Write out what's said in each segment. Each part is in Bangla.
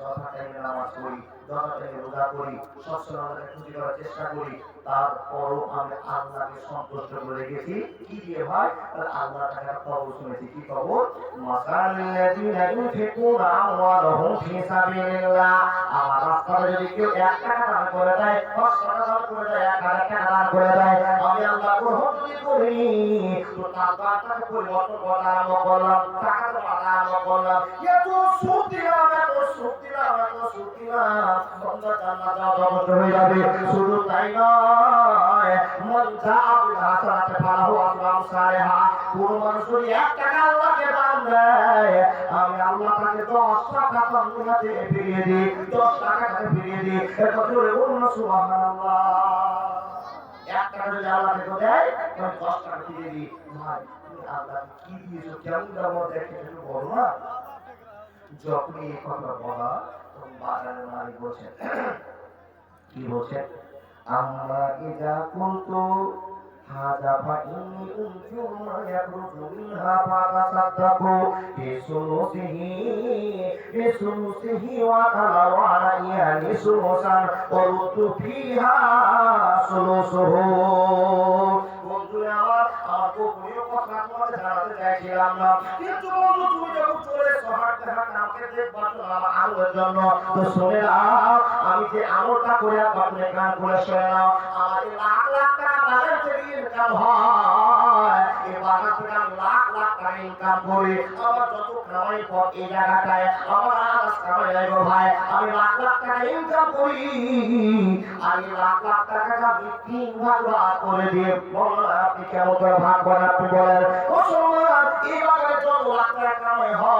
যথা টাইমে নামাজ পড়ি যথা টাইমে রোজা করি সবসময় আমাদের খুশি করার চেষ্টা করি। তারপরও আমি আল্লাহকে সন্তুষ্ট করে গেছি। কি দিয়ে ভাই? তাহলে আল্লাহ তাআলার খবর শুনেছি। কি খবর? মাসাল্লাযিনা ইউনফিকুনা আমওয়ালাহুম ফি সাবিলিল্লাহ। আমার রাস্তায় যদি কেউ এক টাকা দান করে দেয়, দশ টাকা দান করে দেয়, এক হাজার টাকা দান করে দেয়, আমি আল্লাহ গ্রহণ করি, তো তার দানটাকে পরিবর্তন করা আরম্ভ করলাম, টাকা দেওয়া আরম্ভ করলাম। এত সুখ মন দশ টাকা তন্দিনাতে ফিরিয়ে দিই দশ টাকা ফিরিয়ে দিই এটা জোরে বলুন সুবহানাল্লাহ এক টাকা যদি আল্লাহকে তো দেয় তখন দশ টাকা ফিরিয়ে দিই ভাই তুমি কি দিয়েছ কেমন না যখনই এই কথা বলা তখন বাজারের মালিক বলছেন কি বলছেন আমরা ইজা কুনতু হাজা বন্ধুরা আমার আমার গোপনীয় কথা তোমাদের জানাতে চাইছিলাম না। কিন্তু বন্ধু, তুমি যখন আমি যে আলোটা করে আপনার গান করে শুনে আমার লাখ লাখ টাকা বাজার থেকে ইনকাম হয় এই আমি লাখ লাখ টাকা ইনকাম করি। এই আমি লাখ লাখ টাকা ইনকাম করি। আমি লাখ ভাগ ভাগ করে দিয়ে বলুন আপনি কেমন করে ভাগ করেন, আপনি বলেন এই বাগানে যত লাখ টাকা কামাই হয়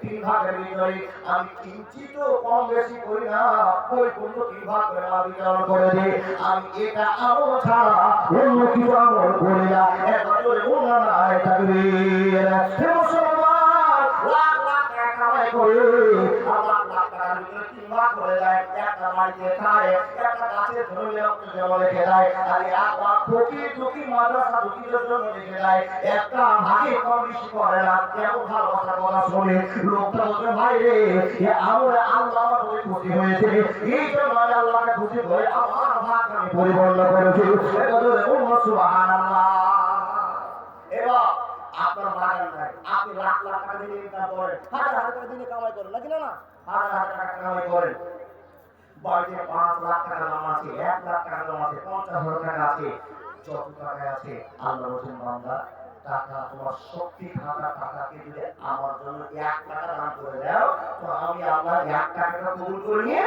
তিন ভাগের বিজয়ী আমি কিঞ্চিত কম বেশি করি না ওই পূর্ণ তিন ভাগ করে করে দিই আমি এটা আমল ছাড়া অন্য কিছু করি না। উন্নয়ন থাকবে। রক্ত জন্য রেখে দেয় আর এক ভাগ মাদ্রাসা দুটির জন্য করেছি। আপনার বাগান নাই। আপনি লাখ লাখ টাকা দিয়ে ইনকাম করেন হাজার হাজার টাকা দিনে কামাই করেন, নাকি না? হাজার হাজার টাকা কামাই করেন। বাড়িতে পাঁচ লাখ টাকা জমা আছে, এক লাখ টাকা জমা আছে, পঞ্চাশ হাজার টাকা আছে, যত টাকা আছে আল্লাহ রসুন বান্দা, টাকা, তোমার শক্তি, খাতা টাকাকে যদি আমার জন্য এক টাকা দান করে দাও। তো আমি আল্লাহ এক টাকাটা কবুল করে নিয়ে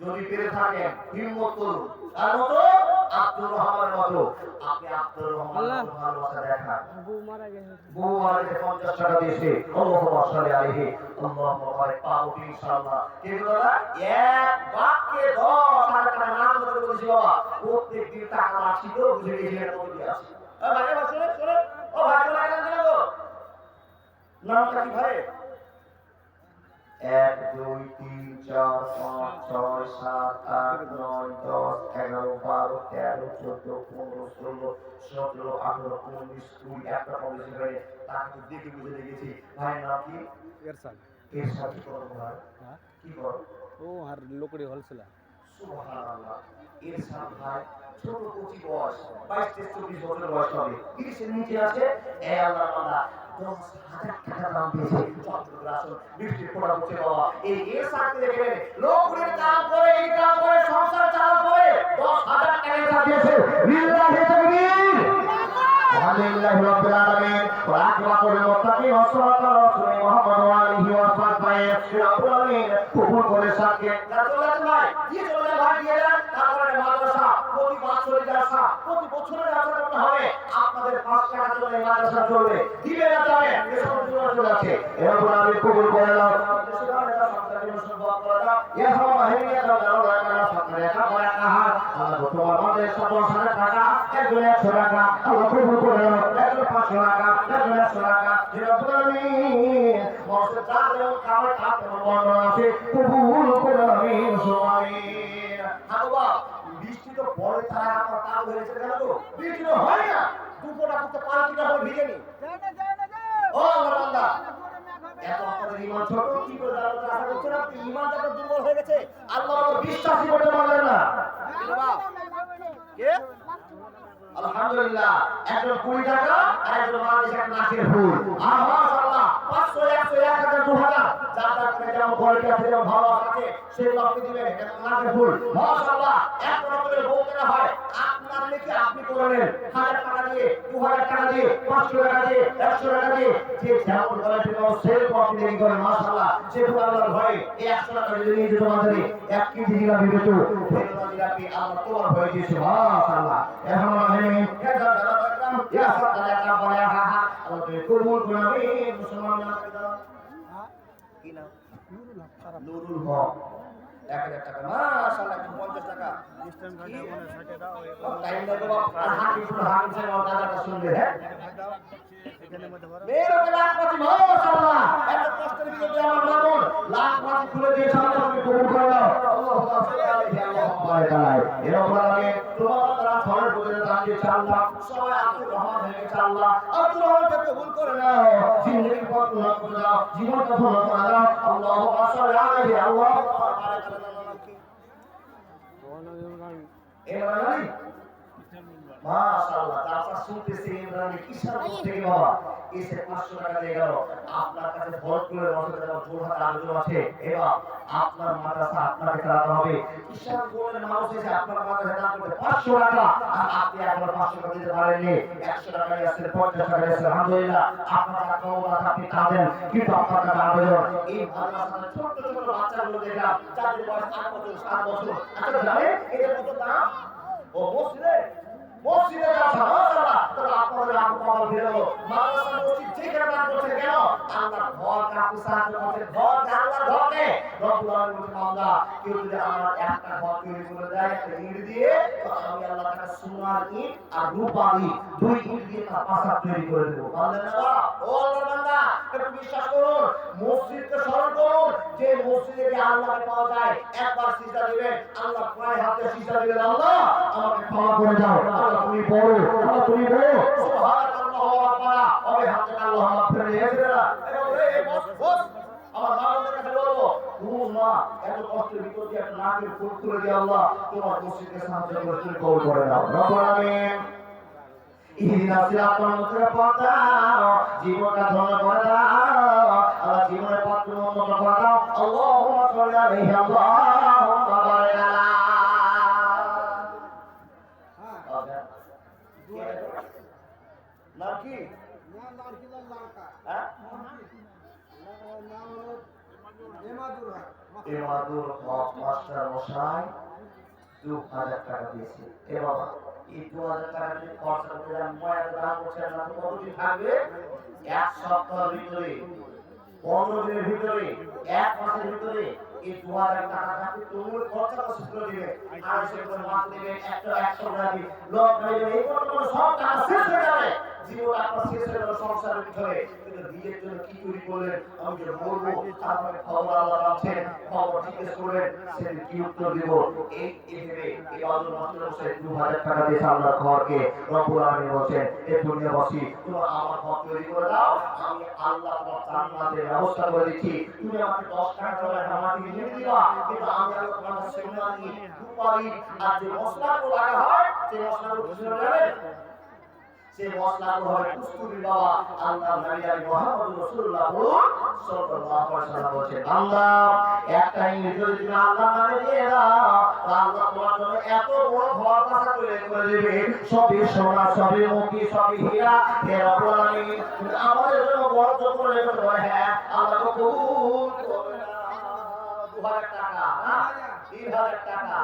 যদি পেরে থাকেন হিম্মত করুন। তার মতো আব্দুর রহমানের মতো। আপনি আব্দুর রহমানের ভালোবাসা দেখান বউ মারা গেছে। বউ পঞ্চাশ টাকা দিয়েছে। পাবো ইনশাআল্লাহ। কিন্তু দাদা এক বাক্যে দশ হাজার টাকা নাম ধরে বলেছি বাবা। প্রত্যেক দিন টাকা তো বুঝে গেছি এটা কত দিয়ে আসে ও ভাই এবার শুনে শুনে ও ভাই চলে গেলেন কেন গো নামটা কি ভাই? এক দুই তিন চার পাঁচ ছয় সাত আট নয় দশ এগারো বারো তেরো চোদ্দ পনেরো ষোলো সতেরো আঠারো উনিশ কুড়ি একটা কলেজ হয়ে তাকে দেখে বুঝে লেগেছি ভাই নাম কি এর সাথে করো ভাই হ্যাঁ কি করো ও আর লোকড়ি হোলসেল এর সাথে ছোট কচি বয়স, বাইশ থেকে চব্বিশ বছর বয়স হবে। তিরিশের নিচে আছে, এ আল্লাহ হাজার টাকা দিয়েছে চন্দ্রপুর আসুন মুছে বাবা এই এ সাথে দেখবেন লোকের কাম করে এই কাম করে সংসার চালানো করে দশ হাজার টাকা দিয়েছে লিল্লাহি তাকবীর আলহামদুলিল্লাহি রাব্বিল আলামিন ওয়া আকিবাতুল মুত্তাকিন ওয়া সাল্লাল্লাহু আলা মুহাম্মদ ওয়া আলিহি ওয়া সাহবিহি রাব্বুল আলামিন কবুল করে সাথে চলে ভাই দিয়ে চলে ভাই দিয়ে তারপরে মাদ্রাসা প্রতি বছরের মাদ্রাসা প্রতি বছরের মাদ্রাসা করতে পাঁচ টাকা চলে মাদ্রাসা চলবে। দিবে না যাবে এসব চলে আছে এরপর আমি কবুল করে নাও একজন একশো টাকা। আল্লাহ কবুল করে নাও একজন পাঁচশো টাকা, একজন একশো টাকা। কবুল করে আমি সবাই বৃষ্টি তো পরে তারা আমার কাজ হয়েছে কেন তো? বৃষ্টি তো হয় না। দুপুরটা করতে পাঁচটা করে ভিজে নি? ও আমার বান্দা এত আপনাদের ইমান ছোট কি করে দাঁড়াতে আশা করছেন আপনি ইমান যখন দুর্বল হয়ে গেছে আল্লাহর উপর বিশ্বাসই করতে পারলেন না। কে? আলহামদুলিল্লাহ একজন কুড়ি টাকা আর একজন বাংলাদেশ নাকের ফুল। আর মাশাআল্লাহ পাঁচশো একশো এক হাজার দু হাজার। যার যার কাছে যেমন কোয়ালিটি আছে যেমন ভালো আছে সেগুলো আপনি দিবেন নাকের ফুল। মাশাআল্লাহ এক রকমের বলতে হয়। আপনার লেখে আপনি করে হাজার টাকা দিয়ে দু হাজার টাকা দিয়ে পাঁচশো টাকা দিয়ে একশো টাকা দিয়ে? যে যেমন কোয়ালিটি সেল আপনি রেডি করেন মাশাআল্লাহ। সে আল্লাহর ভয়ে এই একশো টাকা যদি নিয়ে যেতে মাঝারি এক কেজি জিলাপি ফেরত জিলাপি আল্লাহ তোমার ভয়ে দিয়েছে মাশাআল্লাহ। এখন মুসলমান কি নাম? নুরুল হক। এক হাজার টাকা। মাশাআল্লাহ একশো পঞ্চাশ টাকা। টাইম বাবা আর শুনে দাদাটা শুনবে হ্যাঁ? মেয়েরও লাখ পাচ্ছি মাশাআল্লাহ। এত কষ্টের ভিতরে আমার মামুন। লাখ পাচ্ছি খুলে দিয়ে সামনে তুমি কবুল করে। নাও আল্লাহু তাআলা এরকম আমি তোমার দিয়েছি আল্লাহ সবাই আব্দুর রহমান হয়ে গেছে আল্লাহ। আব্দুর রহমানকে কবুল করে নাও। জিন্দগি পথ না করে দাও জীবনটা ধন্য করে দাও আল্লাহু তাআলা আলাইহি আল্লাহ ইমরান মাশাআল্লাহ তারপর শুনতেছি ইমরান কিসের থেকে বাবা? এসে 500 টাকা দিয়ে গেল। আপনার কাছে ভোট করে বসে দেওয়া জোরহাট আলোচনা আছে। এবার আপনার মাদ্রাসা আপনাকে চালাতে হবে। কিসের বলেন মানুষ এসে আপনার মাদ্রাসা দান করতে 500 টাকা। আর আপনি একবার 500 টাকা দিতে পারেননি। 100 টাকা আসলে 50 টাকা দিয়ে আলহামদুলিল্লাহ। আপনার টাকা ওরা আপনি কাঁদেন। কিন্তু আপনার কাছে আবেদন। এই মাদ্রাসার ছোট ছোট বাচ্চাগুলো দেখলাম, যাদের বয়স 8 বছর 7 বছর। আচ্ছা জানেন? এদের কত দাম? ও মসজিদে মসজিদে যাওয়া মাশাআল্লাহ তাহলে আপনাদের আপু পাওয়া বেরো মাদ্রাসা মসজিদ যেখানে দান করছে কেন? আল্লাহর ঘর কাপু সাহায্য করছে? ঘর আল্লাহর ঘরকে? রব্বুল আলামিন কেউ যদি আমার একটা ঘর তৈরি করে দেয়, একটা ইট দিয়ে, তো আমি আল্লাহ তাকে সোনার ইট আর রূপার দুই ইট দিয়ে তার প্রাসাদ তৈরি করে দেবো। বললেন না? ও আল্লাহর বান্দা, একটু বিশ্বাস করুন, মসজিদকে স্মরণ করুন, যে মসজিদে গিয়ে আল্লাহকে পাওয়া যায়, একবার সিজদা দিবেন, আল্লাহ প্রায় হাতে সিজদা দিবেন, আল্লাহ, আমাকে ক্ষমা করে দাও। তুমি বড়, আল্লাহ তুমি বড়। সুবহানাল্লাহ ওয়া রাব্বানা ওই হাতে আল্লাহ মাগফিরাত দিয়েছে না। এই বস বস আমার মা কাছে বলব মা এত কষ্টের ভিতর দিয়ে একটা নাকের জীবনটা ধন্য করে এমাদুর মাস্টার মশাই দু হাজার টাকা দিয়েছে। এ বাবা, এই দু হাজার টাকা যদি খরচা করতে যান দাম করছে না কতদিন থাকবে? এক সপ্তাহের ভিতরে, পনেরো দিনের ভিতরে, এক মাসের ভিতরে এই দু হাজার টাকা থাকবে তুমি খরচা তো শুক্র দিবে। আড়াইশো করে মাছ দেবে একটা, একশো টাকা লোক দেবে এই সব টাকা শেষ হয়ে যাবে। জীবন আপনার শেষ হয়ে যাবে সংসারের ভিতরে। কিন্তু বিয়ের জন্য কি তৈরি করলেন? আমি যে বলব, তারপরে খবর আল্লাহ রাখছেন। খবর জিজ্ঞেস করলেন, সেদিন কি উত্তর দিব? এই এভাবে এই অজন মাত্র সে দু হাজার টাকা দিয়ে আল্লাহ ঘরকে রব্বুল আলামিন বলছেন, এ দুনিয়া বসি, তোমরা আমার ঘর তৈরি করে দাও, আমি আল্লাহ জান্নাতের ব্যবস্থা করে দিচ্ছি। তুমি আমাকে দশ টাকা করে মাটি কিনে দিবা, কিন্তু আমি আল্লাহ তোমার সোনালি রূপালি আর যে মশলাগুলো লাগা হয়, সেই মশলাগুলো পারবেন সেই মশলাগুলো হবে কুস্তুরি বাবা আল্লাহ আলী মুহাম্মদ রাসূলুল্লাহ সাল্লাল্লাহু আলাইহি ওয়াসাল্লাম আল্লাহ একটা ইট তুমি আল্লাহ নামে দিয়ে দাও আল্লাহ তোমার জন্য এত বড় ঘর বাসা তৈরি করে দেবে। সবই সোনা, সবই মুখী সবই হীরা, হে রব্বুল আমাদের জন্য বড় যত্ন রেখে হ্যাঁ আল্লাহ কবুল করবে না। দু হাজার টাকা, না? হাজার টাকা।